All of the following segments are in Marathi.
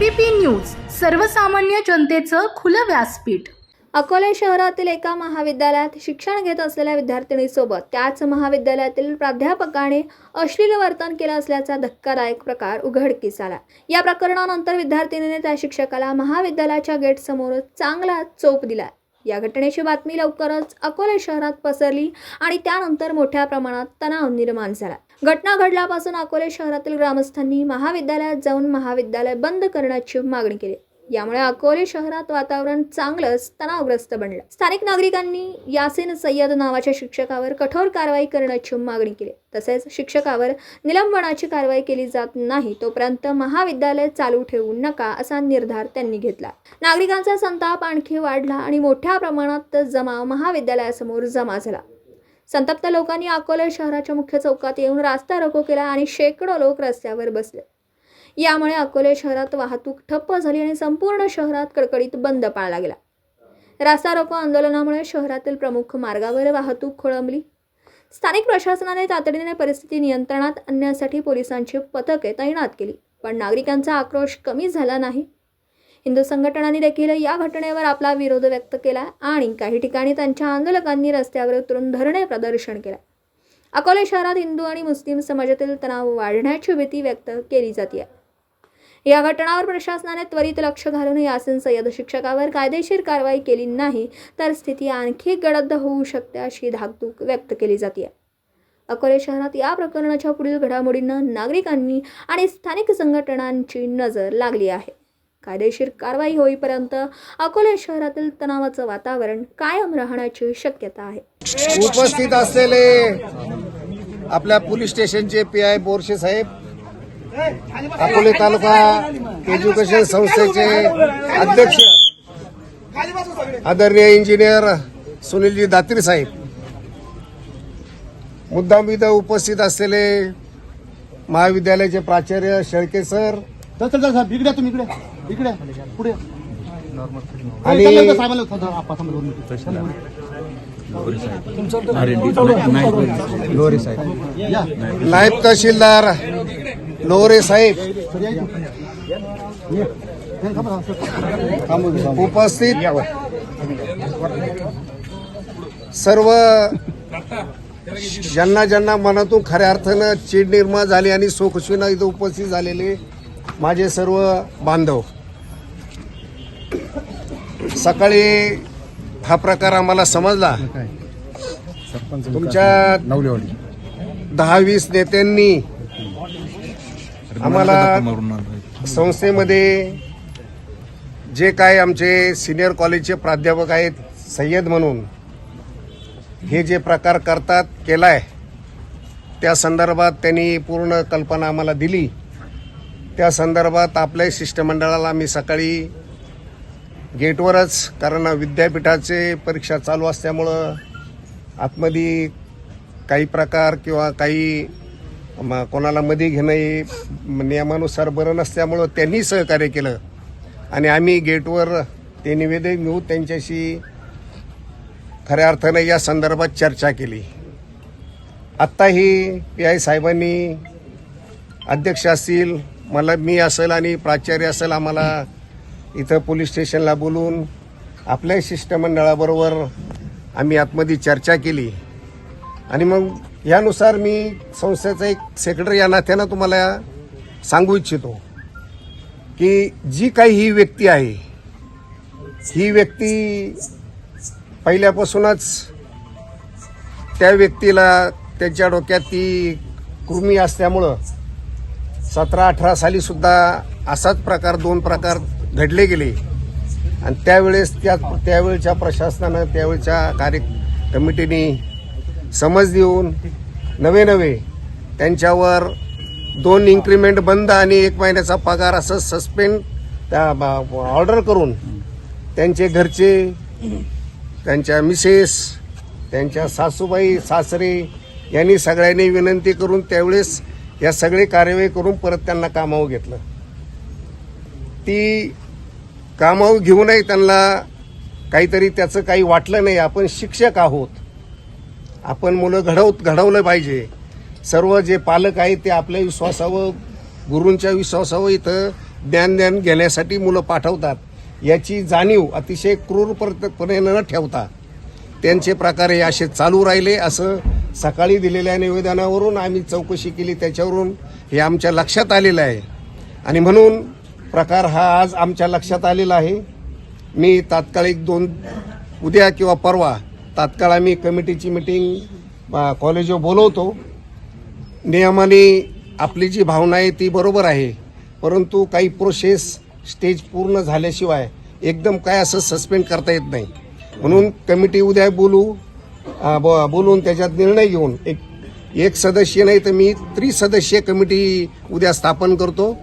एबीपी न्यूज सर्वसामान्य जनतेचं खुलं व्यासपीठ. अकोले शहरातील एका महाविद्यालयात शिक्षण घेत असलेल्या विद्यार्थिनीसोबत त्याच महाविद्यालयातील प्राध्यापकाने अश्लील वर्तन केलं असल्याचा धक्कादायक प्रकार उघडकीस आला. या प्रकरणानंतर विद्यार्थिनीने त्या शिक्षकाला महाविद्यालयाच्या गेटसमोर चांगला चोप दिला. या घटनेची बातमी लवकरच अकोले शहरात पसरली आणि त्यानंतर मोठ्या प्रमाणात तणाव निर्माण झाला. घटना घडल्यापासून अकोले शहरातील ग्रामस्थांनी महाविद्यालयात जाऊन महाविद्यालय बंद करण्याची मागणी केली. यामुळे अकोले शहरात वातावरण चांगलंच तणावग्रस्त बनलं. स्थानिक नागरिकांनी यासिन सय्यद नावाच्या शिक्षकावर कठोर कारवाई करण्याची मागणी केली. तसेच शिक्षकावर निलंबनाची कारवाई केली जात नाही तोपर्यंत महाविद्यालय चालू ठेवू नका असा निर्धार त्यांनी घेतला. नागरिकांचा संताप आणखी वाढला आणि मोठ्या प्रमाणात जमाव महाविद्यालयासमोर जमा झाला. संतप्त लोकांनी अकोले शहराच्या मुख्य चौकात येऊन रास्ता रोको केला आणि शेकडो लोक रस्त्यावर बसले. यामुळे अकोले शहरात वाहतूक ठप्प झाली आणि संपूर्ण शहरात कडकडीत बंद पाळला गेला. रास्ता रोको आंदोलनामुळे शहरातील प्रमुख मार्गावर वाहतूक खोळंबली. स्थानिक प्रशासनाने तातडीने परिस्थिती नियंत्रणात आणण्यासाठी पोलिसांची पथके तैनात केली पण नागरिकांचा आक्रोश कमी झाला नाही. हिंदू संघटनांनी देखील या घटनेवर आपला विरोध व्यक्त केला आणि काही ठिकाणी त्यांच्या आंदोलकांनी रस्त्यावर उतरून धरणे प्रदर्शन केलं. अकोले शहरात हिंदू आणि मुस्लिम समाजातील तणाव वाढण्याची भीती व्यक्त केली जाते या घटनावर प्रशासनाने त्वरित लक्ष घालून यासिन सय्यद शिक्षकावर कायदेशीर कारवाई केली नाही तर स्थिती आणखी गडद होऊ शकते अशी धाकधूक व्यक्त केली जाते अकोले शहरात या प्रकरणाच्या पुढील घडामोडींना नागरिकांनी आणि स्थानिक संघटनांची नजर लागली आहे. कायदेशीर कारवाई होईपर्यंत अकोले शहरातील तणावाचं वातावरण कायम राहण्याची शक्यता आहे. उपस्थित असलेले आपल्या पोलीस स्टेशनचे पी आय बोरशे साहेब अकोले तालुका एज्युकेशन संस्थेचे अध्यक्ष आदरणीय इंजिनियर सुनीलजी दात्री साहेब. मुद्दाम इथं उपस्थित असलेले महाविद्यालयाचे प्राचार्य शेळके सर. इकडे तुम्ही इकडे इकडे पुढे आणि नायब तहसीलदार लोहरे साहेब. उपस्थित सर्व ज्यांना ज्यांना मनातून खऱ्या अर्थानं चीड निर्माण झाली आणि सोखशीना इथं उपस्थित झालेले माझे सर्व बांधव. सकाळी हा प्रकार आम्हाला समजला. तुमच्या दहा वीस नेत्यांनी आम्हाला संस्थेमध्ये जे काय आमचे सिनियर कॉलेजचे प्राध्यापक आहेत सय्यद म्हणून हे जे प्रकार करतात केलाय त्या संदर्भात त्यांनी पूर्ण कल्पना आम्हाला दिली. त्या संदर्भात आपल्या शिष्टमंडळाला आम्ही सकाळी गेटवरच कारण विद्यापीठाचे परीक्षा चालू असल्यामुळं आतमध्ये काही प्रकार किंवा काही मग कोणाला मध्ये घेणं हे नियमानुसार बरं नसल्यामुळं त्यांनी सहकार्य केलं. आणि आम्ही गेटवर ते निवेदन घेऊन त्यांच्याशी खऱ्या अर्थानं या संदर्भात चर्चा केली. आत्ताही पी आय साहेबांनी अध्यक्ष असतील मला मी असेल आणि प्राचार्य असेल आम्हाला इथं पोलीस स्टेशनला बोलून आपल्या शिष्टमंडळाबरोबर आम्ही आतमध्ये चर्चा केली. आणि मग यानुसार मी संस्थेचा एक सेक्रेटरी या नात्यानं तुम्हाला सांगू इच्छितो की जी काही ही व्यक्ती आहे ही व्यक्ती पहिल्यापासूनच त्या व्यक्तीला त्यांच्या डोक्यात ती कृमी असल्यामुळं सतरा अठरा सालीसुद्धा असाच प्रकार दोन प्रकार घडले गेले. आणि त्यावेळेस त्या त्यावेळच्या प्रशासनानं त्यावेळच्या कार्य कमिटीने समज देऊन नवे नवे. त्यांच्यावर दोन इन्क्रीमेंट बंद आणि एक महिन्याचा पगार असं सस्पेंड त्या ऑर्डर करून त्यांचे घरचे त्यांच्या मिसेस त्यांच्या सासूबाई सासरे यांनी सगळ्यांनी विनंती करून त्यावेळेस या सगळी कार्यवाही करून परत त्यांना कामावर घेतलं. ती कामावर घेऊनही त्यांना काहीतरी त्याचं काही वाटलं नाही. आपण शिक्षक आहोत. आपण मुलं घडव घडवलं पाहिजे. सर्व जे पालक आहेत ते आपल्या विश्वासावर गुरूंच्या विश्वासावर इथं ज्ञान ज्ञान घेण्यासाठी मुलं पाठवतात. याची जाणीव अतिशय क्रूरपणे न ठेवता त्यांचे प्रकार हे असे चालू राहिले असं सकाळी दिलेल्या निवेदनावरून आम्ही चौकशी केली. त्याच्यावरून हे आमच्या लक्षात आलेलं आहे. आणि म्हणून प्रकार हा आज आमच्या लक्षात आलेला आहे. मी तात्कालिक दोन उद्या किंवा परवा तात्काळ आम्ही कमिटीची मिटिंग कॉलेजवर बोलवतो. नियमाने आपली जी भावना आहे ती बरोबर आहे. परंतु काही प्रोसेस स्टेज पूर्ण झाल्याशिवाय एकदम काय असं सस्पेंड करता येत नाही. म्हणून कमिटी उद्या बोलू ब- बोलून त्याच्यात निर्णय घेऊन एक एक सदस्य नाही तर मी त्रिसदस्यीय कमिटी उद्या स्थापन करतो.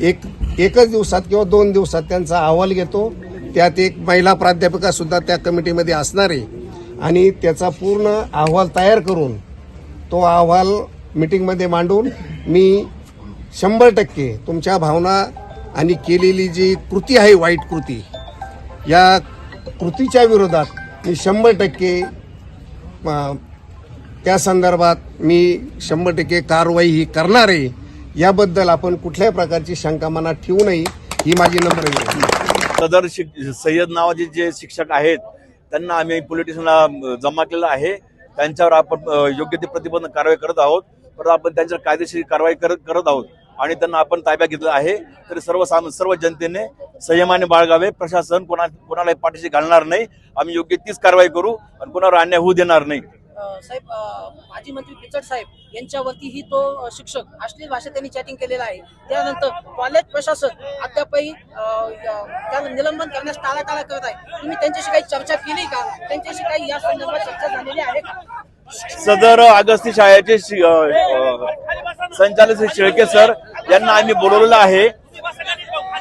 एक एकच दिवसात किंवा दोन दिवसात त्यांचा अहवाल घेतो. त्यात एक महिला प्राध्यापिका सुद्धा त्या कमिटीमध्ये असणार आहे. आणि त्याचा पूर्ण अहवाल तयार करून तो अहवाल मिटिंगमध्ये मांडून मी शंभर टक्के तुमच्या भावना आणि केलेली जी कृती आहे वाईट कृती या कृतीच्या विरोधात मी शंभर टक्के त्या संदर्भात मी शंभर टक्के कारवाई ही करणार आहे. याबद्दल आपण कुठल्याही प्रकारची शंका मनात ठेवू नये ही माझी नम्र सदर शिक सय्यद नावाचे जे शिक्षक आहेत त्यांना आम्ही पोलिटिशियनला जमा केलेलं आहे. त्यांच्यावर आपण योग्य ते प्रतिबंध कारवाई करत आहोत. परत आपण त्यांच्यावर कायदेशीर कारवाई करत करत आहोत. आणि त्यांना आपण ताब्यात घेतलं आहे. तरी सर्व साम सर्व जनतेने संयमाने बाळगावे. प्रशासन कोणा कोणालाही पाठीशी घालणार नाही. आम्ही योग्य तीच कारवाई करू आणि कोणावर अन्याय होऊ देणार नाही. साहेब माजी मंत्री पिचड साहेब यांच्यावरतीही तो शिक्षक अश्लील भाषेत त्यांनी चॅटिंग केलेलं आहे. त्यानंतर कॉलेज प्रशासन अद्यापही अ, त्याला निलंबन करण्यास टाळाटाळा करत आहे. तुम्ही त्यांच्याशी काही चर्चा केली का? त्यांच्याशी काही या संदर्भात चर्चा झालेली आहे का? सदर अगस्ती शाळेचे संचालक शेळके सर यांना आम्ही बोलवलेलं आहे.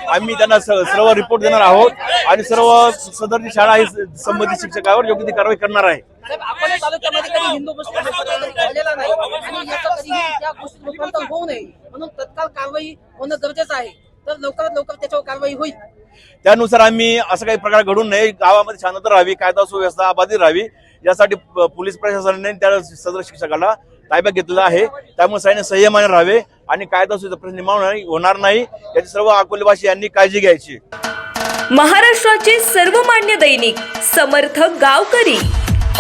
आम्ही त्यांना सर्व रिपोर्ट देणार आहोत आणि सर्व सदरची शाळा ही संबंधित शिक्षकावर योग्य ती कारवाई करणार आहे. अकोला तालुक्यामध्ये कधी हिंदू मुस्लिम घडलेला नाही आणि याचा कधीही त्या गोष्टी रूपांतर होऊ नये म्हणून तत्काळ कारवाई होणं गरजेचं आहे. तर लवकरात लवकर त्याच्यावर कारवाई होईल. त्यानुसार आम्ही असं काही प्रकार घडून नये गावामध्ये शांतता राहावी कायदा सुव्यवस्था अबाधित राहावी. यासाठी पोलीस प्रशासनाने त्या सदर शिक्षकाला ताब्यात घेतलेलं आहे. त्यामुळे सगळ्यांनी संयमाने राहावे आणि कायदा सुव्यवस्था प्रश्न निर्माण होणार- नाही याची सर्व अकोलेवासी यांनी काळजी घ्यायची. महाराष्ट्राचे सर्वमान्य दैनिक समर्थ गावकरी.